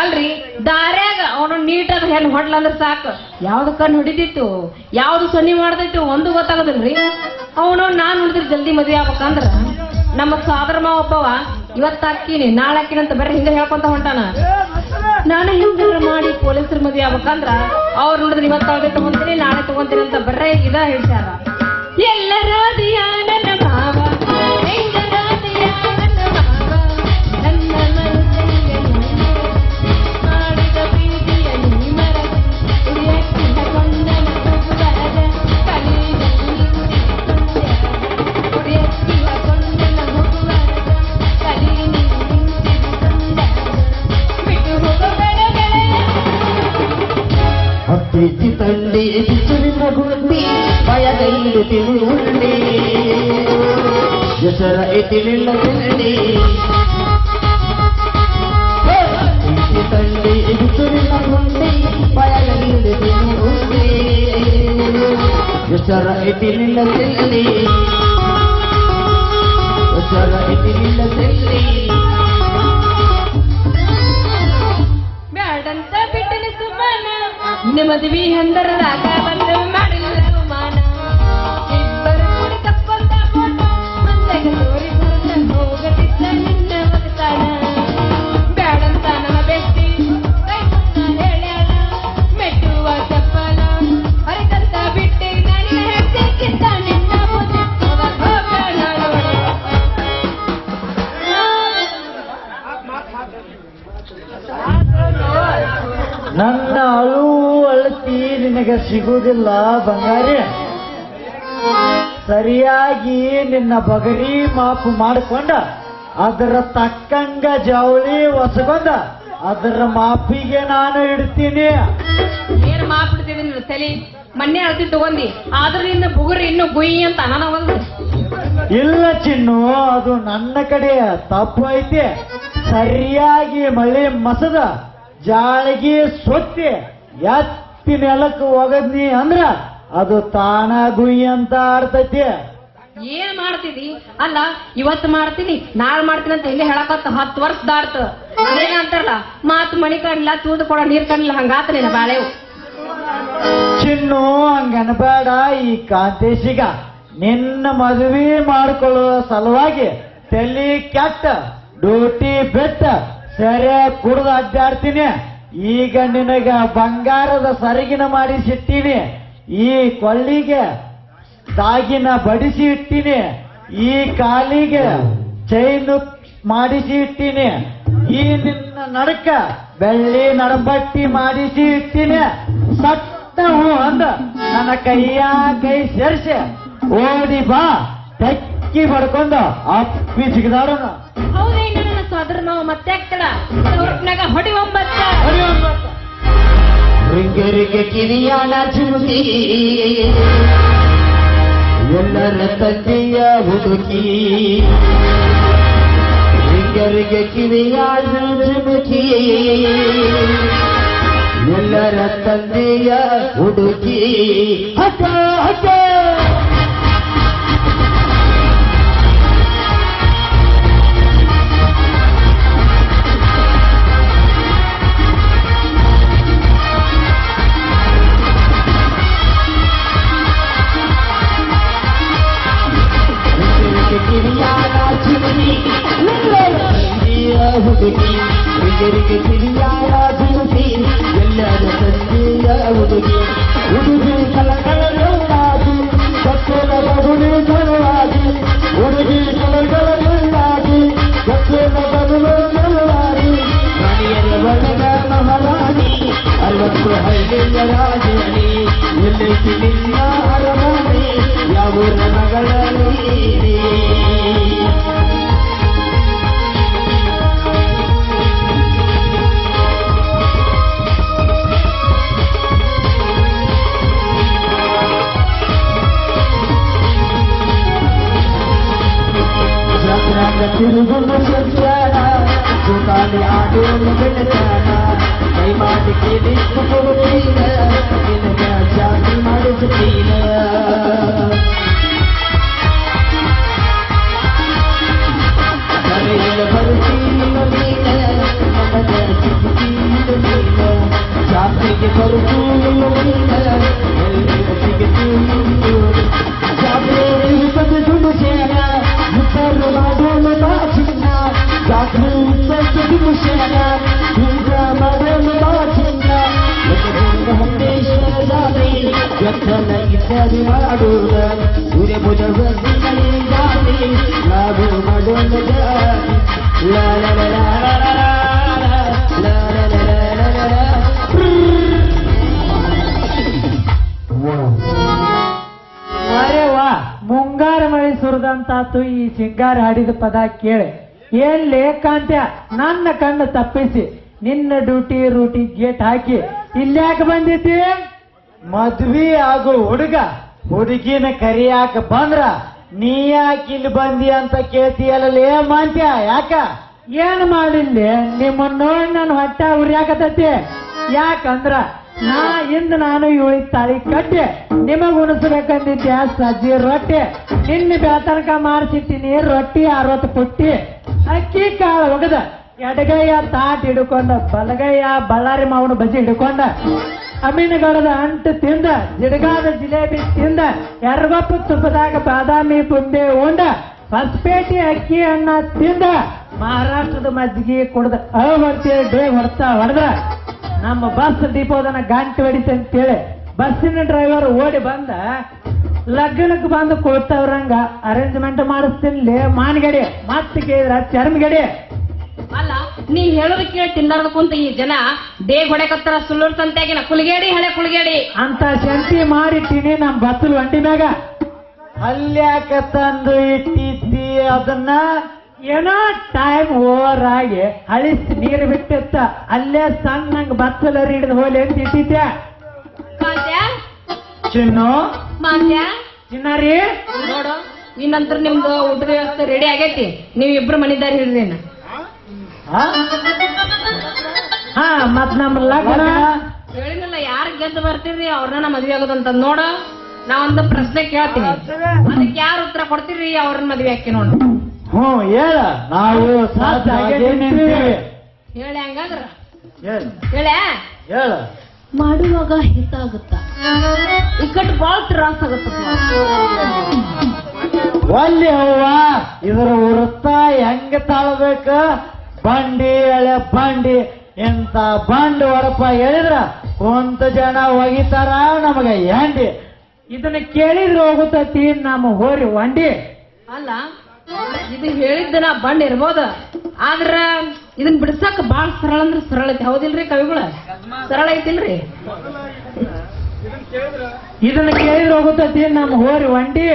ಅಲ್ರಿ, ದಾರ್ಯಾಗ ಅವನು ನೀಟಾಗ ಹೆಣ್ ಹೊಡ್ಲಂದ್ರ ಸಾಕು. ಯಾವ್ದು ಕಣ್ಣು ಹೊಡಿತಿತ್ತು ಯಾವ್ದು ಸನ್ನಿ ಮಾಡ್ದಿತ್ತು ಒಂದು ಗೊತ್ತಾಗದಿಲ್ರಿ. ಅವನು, ನಾನು ನೋಡಿದ್ರೆ ಜಲ್ದಿ ಮದ್ವೆ ಆಗ್ಬೇಕಂದ್ರ, ನಮ್ಮ ಸಾದರ ಮಾವ ಒಬ್ಬವ, ಇವತ್ತು ಹಾಕಿನಿ ನಾಳೆ ಹಾಕಿನಿ ಅಂತ ಬರ್ರಿ ಹಿಂದೆ ಹೇಳ್ಕೊಂತ ಹೊಂಟಾನ. ನಾನು ಹಿಂದೆ ಮಾಡಿ ಪೊಲೀಸರು ಮದ್ವೆ ಆಗ್ಬೇಕಂದ್ರ, ಅವ್ರು ನೋಡಿದ್ರೆ ಇವತ್ತು ತಗೊಂತೀನಿ, ನಾಳೆ ತಗೊಂತೀನಿ ಅಂತ ಬರ್ರೆ ಇದ ಹೇಳ್ತಾರ ಎಲ್ಲರ ದಿಯ ಅಪ್ಪಿಸಿ ತಂದೆ ಬಿಸಿಲಿನ ಗುಂಡಿ ಭಯದಲ್ಲಿ ತಿಳಿ ಉಂಡಿ ಹೆಸರ ಎತ್ತಿಲಿಲ್ಲ ತಿಂಡಿ ಅಪ್ಪಿಸಿ ತಂದೆ ಬಿಸಿಲಿನ ಗುಂಡಿ ಭಯದಲ್ಲಿ ತಿಳಿ ಉಂಡಿ ಹೆಸರ ಎತ್ತಿಲಿಲ್ಲ ತಿಂಡಿ ಹೆಸರ ಎತ್ತಿಲಿಲ್ಲ ಮದುವೆ ಹಂದರದಾಗ ಸಿಗುವುದಿಲ್ಲ ಬಂಗಾರಿ. ಸರಿಯಾಗಿ ನಿನ್ನ ಬಗರಿ ಮಾಪು ಮಾಡಿಕೊಂಡ. ಅದರ ತಕ್ಕಂಗ ಜವಳಿ ಹೊಸಗೊಂಡ. ಅದರ ಮಾಪಿಗೆ ನಾನು ಇಡ್ತೀನಿ. ಏನ್ ಮಾಡ್ಬಿಡ್ತಿದ್ದೀನಿ ತಲೆ? ಮೊನ್ನೆ ಅಳತಿ ತಗೊಂಡಿ. ಆದ್ರಿಂದ ಬುಗುರು ಬುಗುರಿ ಇನ್ನು ಗುಯಿ ಅಂತ ಅನಾನ ಒಂದು ಇಲ್ಲ ಚಿನ್ನು ಅದು ನನ್ನ ಕಡೆ ತಪ್ಪು ಐತೆ. ಸರಿಯಾಗಿ ಮಳೆ ಮಸದ ಜಾಳಿಗೆ ಸೊತ್ತೆ. ಎತ್ತಿ ನೆಲಕ್ಕೆ ಹೋಗದ್ನಿ ಅಂದ್ರ ಅದು ತಾನ ಗುಯ್ ಅಂತ ಆಡ್ತೈತಿ. ಏನ್ ಮಾಡ್ತೀನಿ ಅಲ್ಲ ಇವತ್ತು ಮಾಡ್ತೀನಿ ನಾಳೆ ಮಾಡ್ತೀನಿ ಅಂತ ಇಲ್ಲಿ ಹೇಳಕತ್ತ ಹತ್ತು ವರ್ಷ ದಾಡ್ತ ಅದೇನ ಅಂತಾರಲ್ಲ ಮಾತು ಮಣಿ ಕಾಣಿಲ್ಲ ತೂದು ಕೊಡ ನೀರ್ ಕಾಣಿಲ್ಲ ಹಂಗಾತ ನಿನ್ನ ಬಾಳೆವು ಚಿನ್ನು ಹಂಗನಬೇಡ ಈ ಕಾಂತೇಶಿಗ ನಿನ್ನ ಮದುವೆ ಮಾಡ್ಕೊಳ್ಳುವ ಸಲುವಾಗಿ ತಲೆ ಕೆಟ್ಟ ಡ್ಯೂಟಿ ಬೆಟ್ಟ ಸರಿಯಾಗಿ ಕುಡ್ದು ಅಡ್ಡಾಡ್ತೀನಿ. ಈಗ ನಿನಗ ಬಂಗಾರದ ಸರಗಿನ ಮಾಡಿಸಿಟ್ಟಿನಿ ಈ ಕೊಳ್ಳಿಗೆ ದಾಗಿನ ಬಡಿಸಿ ಇಟ್ಟೀನಿ. ಈ ಕಾಲಿಗೆ ಚೈನು ಮಾಡಿಸಿ ಇಟ್ಟೀನಿ. ಈ ನಿನ್ನ ನಡಕ ಬೆಳ್ಳಿ ನಡಬಟ್ಟಿ ಮಾಡಿಸಿ ಇಟ್ಟೀನಿ. ಸಟ್ಟ ಹೂ ಅಂದ, ನನ್ನ ಕೈಯ ಕೈ ಸೇರಿಸಿ. ಓಡಿ ಬಾ ಟಕ್ಕಿ ಪಡ್ಕೊಂಡು ಅಪ್ಪಿ ಸಿಗದಾರನ ಹೌದೇನು ನಾವು ಮತ್ತೆ ಆಗ್ತಡ ಹೊರಟ್ನಾಗ ಹೊಡಿ ಒಂಬತ್ತ ರಿಂಗರಿಗೆ ಕಿರಿಯಾಣ ಚಿಮುಕಿ ಎಲ್ಲರ ತಂದೆಯ ಹುಡುಕಿ. ರಿಂಗರಿಗೆ ಕಿರಿಯಾಣ ಚಿಮುಕಿ ಎಲ್ಲರ ತಂದೆಯ ಹುಡುಕಿ. ಹಕ್ಕ ಹಕ್ಕ ಅರೆ ವಾ ಮುಂಗಾರ ಮಳೆ ಸುರಿದಂತಾತು ಈ ಸಿಂಗಾರ ಹಾಡಿದ ಪದ ಕೇಳಿ. ಏನ್ ಲೇಖಾಂತ್ಯ ನನ್ನ ಕಣ್ಣು ತಪ್ಪಿಸಿ. ನಿನ್ನ ಡ್ಯೂಟಿ ರೂಟಿ ಗೇಟ್ ಹಾಕಿ. ಇಲ್ಯಾಕೆ ಬಂದಿತಿ ಮದ್ವಿ ಆಗೋ ಹುಡುಗ. ಹುಡುಗಿನ ಕರಿಯಾಕ ಬಂದ್ರ ನೀ ಯಾಕೆ ಇಲ್ಲಿ ಬಂದಿ ಅಂತ ಕೇಳ್ತಿಯಲ್ಲ ಲೇ ಮಾಂತ್ಯ ಯಾಕ? ಏನ್ ಮಾಡಿಲ್ಲ? ನಿಮ್ಮ ನೋಡಿ ನನ್ನ ಹೊಟ್ಟೆ ಉರಿಯಾಕತೈತಿ ಯಾಕಂದ್ರ ನಾ ಇಂದ ನಾನು ಇವಳಿ ತಾಳಿ ಕಟ್ಟೆ. ನಿಮಗ್ ಉಣಿಸ್ಬೇಕಂದಿದ್ದೆ ಸಜ್ಜಿ ರೊಟ್ಟಿ. ನಿನ್ನ ಬೇತನಕ ಮಾಡಿಸಿಟ್ಟಿನಿ ರೊಟ್ಟಿ ಅರವತ್ತು ಪುಟ್ಟಿ. ಅಕ್ಕಿ ಕಾಳು ಒಗದ ಎಡಗೈಯ ತಾಟ್ ಹಿಡ್ಕೊಂಡ, ಬಲಗೈಯ ಬಳ್ಳಾರಿ ಮಾವನ ಬಜ್ಜಿ ಹಿಡ್ಕೊಂಡ, ಅಮೀನಗಡದ ಅಂಟು ತಿಂದ, ಜಿಡಗಾದ ಜಿಲೇಬಿ ತಿಂದ ಎರ್ಗೊಪ್ಪು ತುಪ್ಪದಾಗ ಬಾದಾಮಿ ಪುಂಡೆ ಉಂಡ, ಹೊಸಪೇಟೆ ಅಕ್ಕಿ ಅನ್ನ ತಿಂದ, ಮಹಾರಾಷ್ಟ್ರದ ಮಜ್ಜಿಗೆ ಕುಡ್ದ ಅವರ್ತಿ ಡೇ ಹೊಡ್ತಾ ಹೊಡೆದ್ರ ನಮ್ಮ ಬಸ್ ದೀಪೋದನ ಗಂಟೆ ಹೊಡಿತ ಅಂತೇಳಿ ಬಸ್ಸಿನ ಡ್ರೈವರ್ ಓಡಿ ಬಂದ ಲಗ್ನಕ್ಕೆ ಬಂದು ಕೊಡ್ತವ್ರಂಗ ಅರೇಂಜ್ಮೆಂಟ್ ಮಾಡಿಸ್ತೀನಿ. ಲೇ ಮಾನ್ಗಡಿ ಮತ್ತೆ ಕೇಳಿದ್ರ ಚರ್ಮಗಡಿ. ಅಲ್ಲ ನೀ ಹೇಳೋದು ಕೇಳಿ ತಿಂದಾರ್ದ ಕುಂತ ಈ ಜನ ಡೇ ಹೊಡೆಕತ್ತರ ಸುಳ್ಳೂರ್ ತಂತೆಗಿನ ಕುಲ್ಗೇಡಿ ಹಳೆ ಕುಲ್ಗೇಡಿ. ಅಂತ ಶಂತಿ ಮಾಡಿಟ್ಟಿನಿ ನಮ್ ಬತ್ತಲ್ ಒಂಟಿ ಮ್ಯಾಗ. ಅಲ್ಯಾಕ ತಂದು ಇಟ್ಟಿದ್ದಿ ಅದನ್ನ? ಏನೋ ಟೈಮ್ ಓವರ್ ಆಗಿ ಅಳಿಸ್ ನೀರು ಬಿಟ್ಟಿತ್ತ. ಅಲ್ಲೇ ಸಣ್ಣಂಗ್ ಬತ್ತಲ ಹಿಡಿದು ಹೋಲಿ ಅಂತ ಇಟ್ಟಿದ್ದೆ ಚಿನ್ನು? ಮಾತ್ಯ? ಚಿನ್ನಾರಿ ನೋಡು ನಿನ್ನಂತರ ನಿಮ್ದು ಊಟದ ವ್ಯವಸ್ಥೆ ರೆಡಿ ಆಗೈತಿ. ನೀವ್ ಇಬ್ರು ಮನಿದಾರಿ ಹಿಡ್ರಿ. ಹಾ? ಮತ್ ನಮ್ಮ ಲಗ್ನ. ಹೇಳಿನಲ್ಲ ಯಾರು ಗೆದ್ದು ಬರ್ತೀರಿ ಅವ್ರನ್ನ ಮದ್ವೆ ಆಗೋದಂತ. ನೋಡು ನಾ ಒಂದು ಪ್ರಶ್ನೆ ಕೇಳ್ತೀನಿ. ಅದಕ್ಕೆ ಯಾರು ಉತ್ತರ ಕೊಡ್ತೀರಿ ಅವ್ರನ್ನ ಮದ್ವೆ ಹಾಕಿ ನೋಡು. ಹ್ಞೂ ಹೇಳ. ನಾವು ಸಾಧ್ಯ ಹೇಳಿ ಹಂಗಾದ್ರ. ಹೇಳ? ಹೇಳ. ಮಾಡುವಾಗ ಹಿತ ಆಗುತ್ತ ಇಕ್ಕಟ್ಟು ಬಾಳ ತ್ರಾಸ ಆಗುತ್ತೆ ಒಲ್ಲಿ ಅವ್ವ ಇದರ ವೃತ್ತ ಹೆಂಗ ತಾಳ್ಬೇಕ? ಬಂಡಿ ಎಳೆ ಬಂಡಿ. ಎಂತ ಬಂಡ್ ಹೊರಪ್ಪ ಹೇಳಿದ್ರ ಕೊಂತ ಜನ ಒಗಿತಾರ ನಮಗ ಹೆಂಡಿ. ಇದನ್ನ ಕೇಳಿದ್ರೆ ಹೋಗುತ್ತತಿ ನಮ್ಮ ಹೋರಿ ಒಂಡಿ. ಅಲ್ಲ ಇದು ಹೇಳಿದ್ದ ನಾ ಬಂಡ್ ಇರ್ಬೋದ. ಆದ್ರ ಇದನ್ ಬಿಡ್ಸಕ್ ಬಾಳ ಸರಳ ಅಂದ್ರೆ ಸರಳ ಐತಿ. ಹೌದಿಲ್ರಿ ಕವಿಗಳ? ಸರಳ ಐತಿಲ್ರಿ? ಇದನ್ನ ಕೇಳಿದ್ರೆ ಹೋಗುತ್ತೈತಿ ನಮ್ಮ ಹೋರಿ ಒಂಡಿ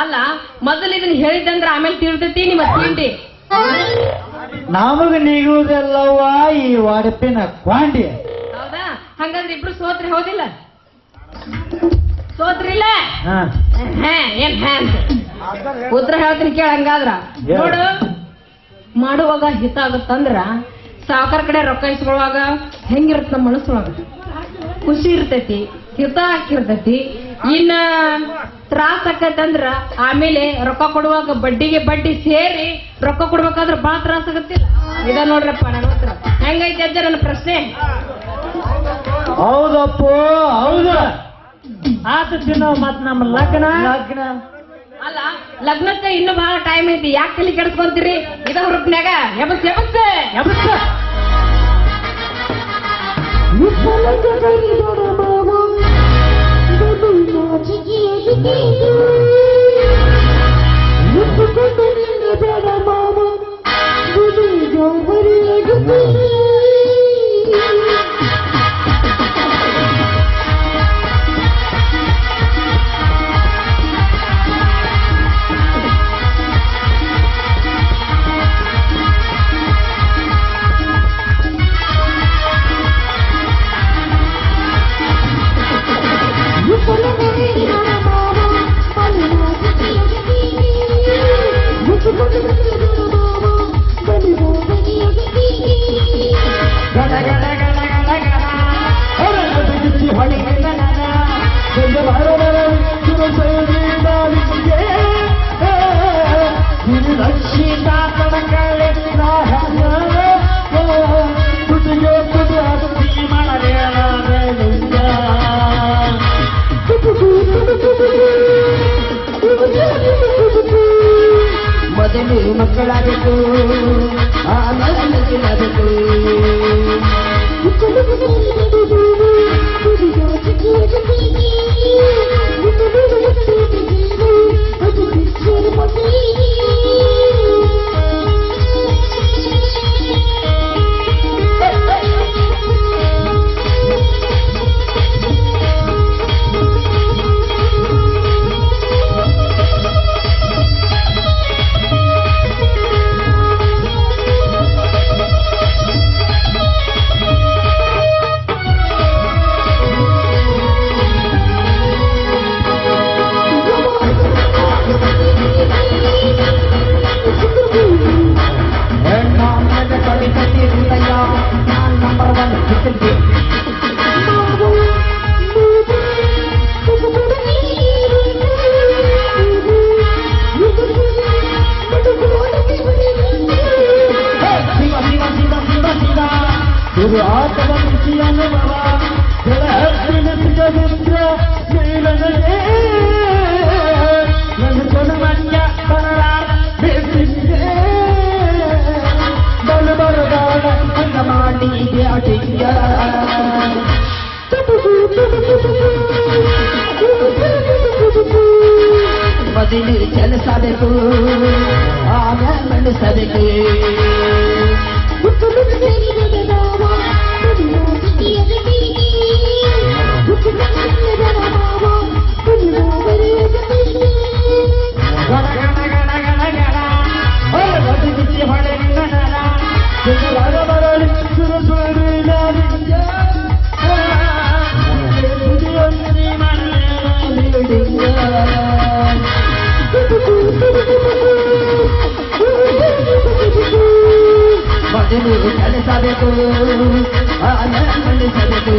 ಅಲ್ಲ ಮೊದಲು ಇದನ್ನ ಹೇಳಿದ್ದಂದ್ರೆ ಆಮೇಲೆ ತಿಳಿದೈತಿ ನಿಮ್ಮ ತಿಂಡಿ ನಮಗ ನೀಗುವುದಲ್ಲವ ಈ ವಾಡಪಿನ ಕ್ವಾಂಡಿ. ಹೌದಾ? ಹಂಗಂದ್ರೆ ಇಬ್ರು ಸೋತ್ರಿ ಹೌದಿಲ್ಲ? ಸೋತ್ರಿಲ್ಲ? ಏನ್ ಉತ್ತರ ಹೇಳ್ತೀನಿ ಕೇಳ ಹಂಗಾದ್ರ. ನೋಡು ಮಾಡುವಾಗ ಹಿತ ಆಗುತ್ತಂದ್ರ ಸಾವುಕಾರ ಕಡೆ ರೊಕ್ಕ ಇಸ್ಕೊಳ್ಳುವಾಗ ಹೆಂಗಿರುತ್ತೆ ನಮ್ಮ ಮನಸ್ಸೊಳಗ? ಖುಷಿ ಇರ್ತೈತಿ ಹಿತ ಹಾಕಿರ್ತೈತಿ ಇನ್ನ ತ್ರಾಸ ಆಕೈತಂದ್ರ ಆಮೇಲೆ ರೊಕ್ಕ ಕೊಡುವಾಗ ಬಡ್ಡಿಗೆ ಬಡ್ಡಿ ಸೇರಿ ರೊಕ್ಕ ಕೊಡ್ಬೇಕಾದ್ರೆ ಬಹಳ ತ್ರಾಸ ಆಗತ್ತಿಲ್ಲ ಇದ ನೋಡ್ರಪ್ಪ ನನ್ನ ಹತ್ರ. ಹೆಂಗೈತಿ ಅಜ್ಜ ನನ್ನ ಪ್ರಶ್ನೆ. ಹೌದಪ್ಪ ಹೌದು. ಆತ ತಿನ್ನೋ ಮತ್ ನಮ್ಮ ಲಗ್ನ. ಲಗ್ನ. ಅಲ್ಲ, ಲಗ್ನಕ್ಕೆ ಇನ್ನು ಬಹಳ ಟೈಮ್ ಐತಿ ಯಾಕೆ ತಲೆ ಕೆಡಿಸ್ಕೊಂತೀರಿ ಇದ ಹುರುಪ್ನ್ಯಾಗ ಎಬಸ್ ಎಬಸ್ ಎಬ್ಬಿಸ. Thank you. ಆಮೇಲೆ ಮೊದಲು ಚಲಿಸಬೇಕು ಆಮೇಲೆ ಮಣಿಸಬೇಕು